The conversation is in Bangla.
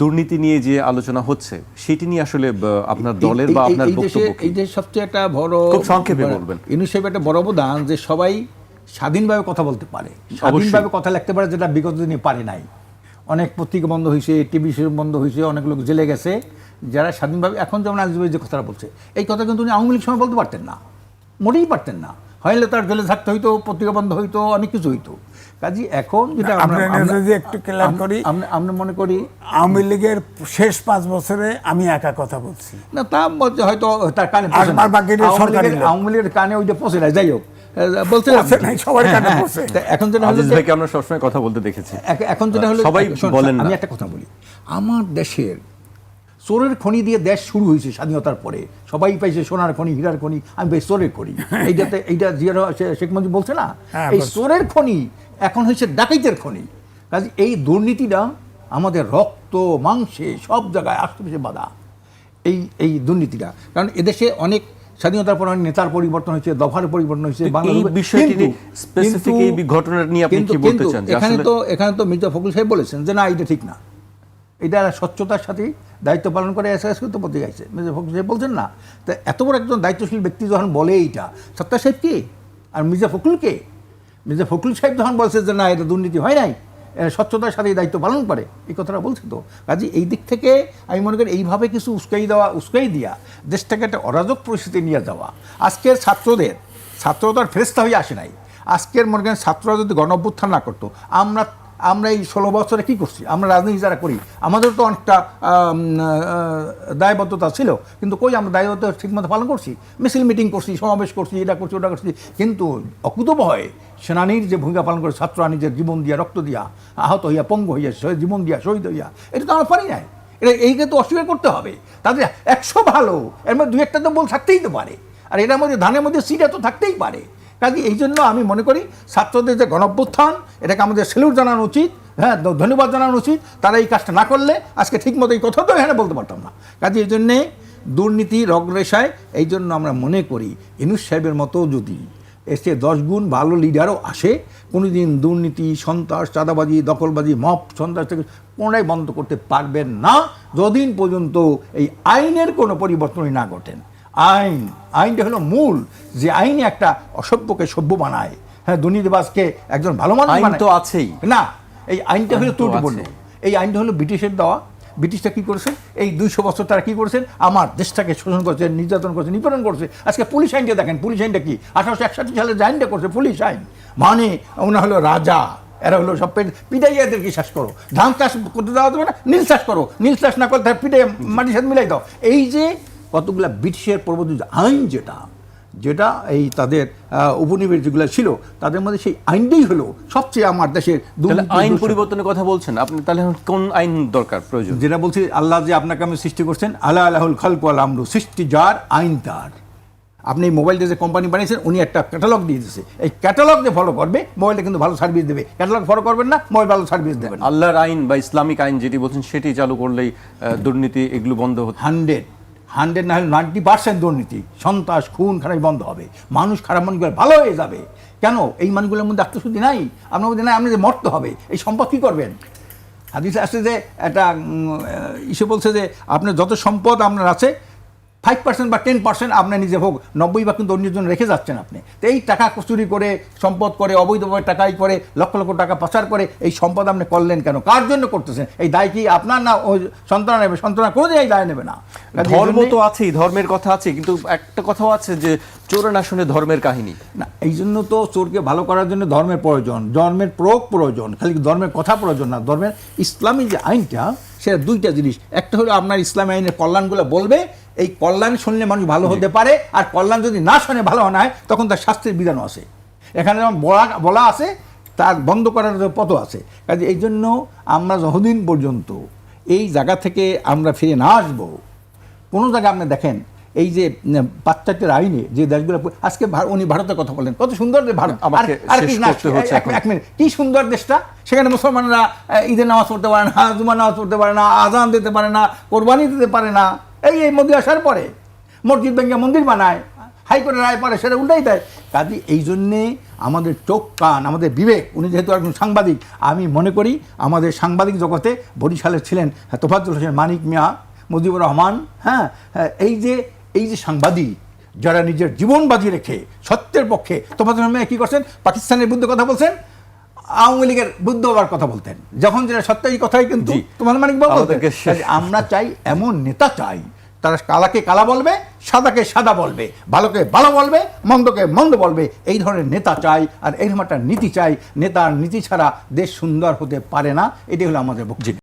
দুর্নীতি নিয়ে যে আলোচনা হচ্ছে সেটি নিয়ে আসলে আপনার দলের বা আপনার বক্তব্য এই দেশে সবচেয়ে একটা বড় খুব সংক্ষেপে বলবেন। ইউনিসেফ একটা বড় অবদান যে সবাই স্বাধীনভাবে কথা বলতে পারে। স্বাধীনভাবে কথা লিখতে পারে যেটা বিগত দিনে পারে নাই। অনেক পত্রিকা বন্ধ হয়েছে টিভি শো বন্ধ হয়েছে অনেক লোক জেলে গেছে। যারা স্বাধীনভাবে এখন যেমন আজকে যে কথাটা বলছে এই কথা কিন্তু উনি আওয়ামী লীগ সময় বলতে পারতেন না। মোটেই পারতেন না। হইলে তার জেলে থাকতে হইতো পত্রিকা বন্ধ হইতো অনেক কিছু হইতো। কাজে এখন যেটা আমরা- আমরা- যদি একটু আম- করি। আমরা- মনে করি আওয়ামী লীগের শেষ পাঁচ বছরে আমি একা কথা বলছি। না তা হয়তো তার কানে আওয়ামী সরকারি লীগের- আওয়ামী লীগের কানে ওইটা পৌঁছে নাই যাই হোক। বলতে সবার কানে পৌঁছে। এখন যেটা হলো ভাইকে আমরা সবসময় কথা বলতে দেখেছি। এখন যেটা হলো সবাই বলেন আমি একটা কথা বলি। আমার দেশের চোরের খনি দিয়ে দেশ শুরু হয়েছে স্বাধীনতার পরে। সবাই পাইছে সোনার খনি হীরার খনি আমি পাই চোরের খনি। এইটাতে এইটা জিয়া শেখ মুজিব বলছে না? হ্যাঁ, এই। চোরের খনি এখন হয়েছে ডাকাইতের খনি। কাজে এই দুর্নীতিটা আমাদের রক্ত মাংসে সব জায়গায় আশেপাশে বাধা। এই এই দুর্নীতিটা। কারণ এদেশে অনেক স্বাধীনতার পর অনেক নেতার পরিবর্তন হয়েছে দফার পরিবর্তন হয়েছে? এখানে তো এখানে তো মির্জা ফখরুল সাহেব বলেছেন যে না এটা ঠিক না। এটা স্বচ্ছতার সাথে দায়িত্ব পালন করে এস এস তো পত্রিকা আছে। মির্জা ফখরুল সাহেব বলছেন না। তা এত বড় একজন দায়িত্বশীল ব্যক্তি যখন বলে এইটা, সত্তার সাহেব কে? আর মির্জা ফখরুল কে? মির্জা ফখরুল সাহেব যখন বলছে যে না, এটা দুর্নীতি হয় নাই স্বচ্ছতার সাথে দায়িত্ব পালন করে, এই কথাটা বলছে তো। কাজে এই দিক থেকে আমি মনে করি এইভাবে কিছু উস্কাই দেওয়া, উস্কাই দিয়া দেশটাকে একটা অরাজক পরিস্থিতি নিয়ে যাওয়া। আজকের ছাত্রদের ছাত্র তো আর ফেরেস্তা হয়ে আসে নাই। আজকের মনে করেন ছাত্ররা যদি গণ না করতো, আমরা আমরা এই ষোলো বছরে কি করছি? আমরা রাজনীতি যারা করি আমাদের তো অনেকটা দায়বদ্ধতা ছিল। কিন্তু কই আমরা দায়বদ্ধতা ঠিকমতো পালন করছি? মিছিল মিটিং করছি, সমাবেশ করছি, এটা করছি, ওটা করছি। কিন্তু অকুতভয়ে সেনানীর যে ভূমিকা পালন করে ছাত্ররা নিজের জীবন দিয়া, রক্ত দিয়া, আহত হইয়া, পঙ্গু হইয়া জীবন দিয়া, শহীদ হইয়া, এটা তো আমরা পারি নাই। এটা, এইকে তো অস্বীকার করতে হবে। তাদের একশো ভালো, এর মধ্যে দু একটা তো বল থাকতেই তো পারে। আর এটার মধ্যে ধানের মধ্যে সিটা তো থাকতেই পারে। কাজে এই জন্য আমি মনে করি ছাত্রদের যে গণভ্যুত্থান এটাকে আমাদের সেলুট জানানো উচিত হ্যাঁ ধন্যবাদ জানানো উচিত, তারা এই কাজটা না করলে আজকে ঠিক মতো এই কথা তো এখানে বলতে পারতাম না। কাজে এই জন্যে দুর্নীতি রগরেশায় এই জন্য আমরা মনে করি, ইনুস সাহেবের মতো যদি এসে দশ গুণ ভালো লিডারও আসে, কোনোদিন দুর্নীতি, সন্ত্রাস, চাঁদাবাজি, দখলবাজি মপ সন্ত্রাস থেকে কোনোটাই বন্ধ করতে পারবেন না যদিন পর্যন্ত এই আইনের কোনো পরিবর্তনই না ঘটেন আইন আইনটা হলো মূল। যে আইনে একটা অসভ্যকে সভ্য বানায়। হ্যাঁ দুর্নীতিবাজকে একজন ভালো মানুষ আইন তো আছেই। না এই আইনটা হলো ত্রুটিপূর্ণ। এই আইনটা হলো ব্রিটিশের দেওয়া। ব্রিটিশটা কি করেছে? এই দুইশো বছর তারা কি করেছেন আমার দেশটাকে শোষণ করছে নির্যাতন করছে নিপীড়ন করছে। আজকে পুলিশ আইনটা দেখেন। পুলিশ আইনটা কি? আঠারোশো একষট্টি সালে যে আইনটা করছে পুলিশ আইন। মানে ওনা হলো রাজা। এরা হলো সব পিটাইয়াদেরকে শ্বাস করো? ধান চাষ করতে দেওয়া যাবে না? নীল চাষ করো। নীল চাষ না করতে পিটাই মাটির সাথে মিলাই দাও। এই যে কতগুলা ব্রিটিশের পরবর্তী যে আইন যেটা যেটা এই তাদের উপনিবেশ যেগুলো ছিল তাদের মধ্যে সেই আইনটাই হলো সবচেয়ে আমার দেশের আইন পরিবর্তনের কথা বলছেন আপনি তাহলে কোন আইন দরকার প্রয়োজন? যেটা বলছি আল্লাহ যে আপনাকে আমি সৃষ্টি করছেন আল্লাহ আল্লাহুল খালকু আল আমরু সৃষ্টি যার আইন তার। আপনি এই মোবাইলটা যে কোম্পানি বানিয়েছেন উনি একটা ক্যাটালগ দিয়ে দিয়েছে। এই ক্যাটালগ যে ফলো করবে মোবাইলটা কিন্তু ভালো সার্ভিস দেবে। ক্যাটালগ ফলো করবেন না মোবাইল ভালো সার্ভিস দেবেন আল্লাহর আইন বা ইসলামিক আইন যেটি বলছেন সেটি চালু করলেই দুর্নীতি এগুলো বন্ধ হচ্ছে হান্ড্রেড হান্ড্রেড না হলে নাইনটি পার্সেন্ট দুর্নীতি। সন্ত্রাস, খুন খারাপ বন্ধ হবে। মানুষ খারাপ মানুষগুলো ভালো হয়ে যাবে। কেন? এই মানুষগুলোর মধ্যে আত্মশুদ্ধি নাই? আপনার মধ্যে নাই, আপনি যে মরতে হবে, এই সম্পদ কী করবেন? হাদিস আসছে যে একটা ইসে বলছে যে, আপনার যত সম্পদ আপনার আছে ফাইভ পার্সেন্ট বা টেন পার্সেন্ট আপনার নিজে হোক নব্বই বা কিন্তু অন্যের জন্য রেখে যাচ্ছেন আপনি। তো এই টাকা চুরি করে সম্পদ করে অবৈধভাবে টাকাই করে লক্ষ লক্ষ টাকা পাচার করে এই সম্পদ আপনি করলেন কেন? কার জন্য করতেছেন? এই দায় কি আপনার না ওই সন্তান নেবে? সন্তান কোনোদিন এই দায় নেবে না। ধর্ম তো আছেই ধর্মের কথা আছে কিন্তু একটা কথাও আছে যে চোরের আসনে ধর্মের কাহিনী। না এই জন্য তো চোরকে ভালো করার জন্য ধর্মের প্রয়োজন। ধর্মের প্রয়োগ প্রয়োজন খালি ধর্মের কথা প্রয়োজন না। ধর্মের ইসলামী যে আইনটা সেটা দুইটা জিনিস। একটা হলো আপনার ইসলামী আইনের কল্যাণগুলো বলবে এই কল্যাণ শুনলে মানুষ ভালো হতে পারে আর কল্যাণ যদি না শুনে ভালো না হয় তখন তার শাস্তির বিধানও আছে এখানে যেমন বলা বলা আছে তার বন্ধ করার পথও আছে। কাজে এই জন্য আমরা যতদিন পর্যন্ত এই জায়গা থেকে আমরা ফিরে না আসব কোনো জায়গায় আপনি দেখেন এই যে পাশ্চাত্যের আইনে যে দেশগুলো আজকে উনি ভারতের কথা বলেন কত সুন্দর যে ভারত। এক- মিনিট কি সুন্দর দেশটা? সেখানে মুসলমানরা ঈদের নামাজ পড়তে পারে না জুমার নামাজ পড়তে পারে না আজান দিতে পারে না কোরবানি দিতে পারে না। এই এই মোদি আসার পরে মসজিদ ভেঙে মন্দির বানায় হাইকোর্টের রায় পরে সেটা উল্টাই দেয়। কাজে এই জন্যে আমাদের চোখ কান আমাদের বিবেক উনি যেহেতু একজন সাংবাদিক আমি মনে করি আমাদের সাংবাদিক জগতে বরিশালের ছিলেন হ্যাঁ, তোফাজ্জল হোসেন মানিক মিয়া মুজিবুর রহমান হ্যাঁ হ্যাঁ, এই যে এই যে সাংবাদিক যারা নিজের জীবন বাজি রেখে সত্যের পক্ষে তোফাজ্জল হোসেন মিয়া কী করছেন? পাকিস্তানের বিরুদ্ধে কথা বলছেন আওয়ামী লীগের বুদ্ধ হওয়ার কথা বলতেন। যখন যেটা সত্য এই কথাই কিন্তু। তোমার মানিক বাবু কাজে আমরা চাই এমন নেতা চাই তারা কালাকে কালা বলবে সাদাকে সাদা বলবে ভালোকে ভালো বলবে মন্দকে মন্দ বলবে। এই ধরনের নেতা চাই আর এইরকম একটা নীতি চাই। নেতার নীতি ছাড়া দেশ সুন্দর হতে পারে না এটি হলো আমাদের বক্তব্য।